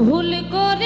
ভুল করে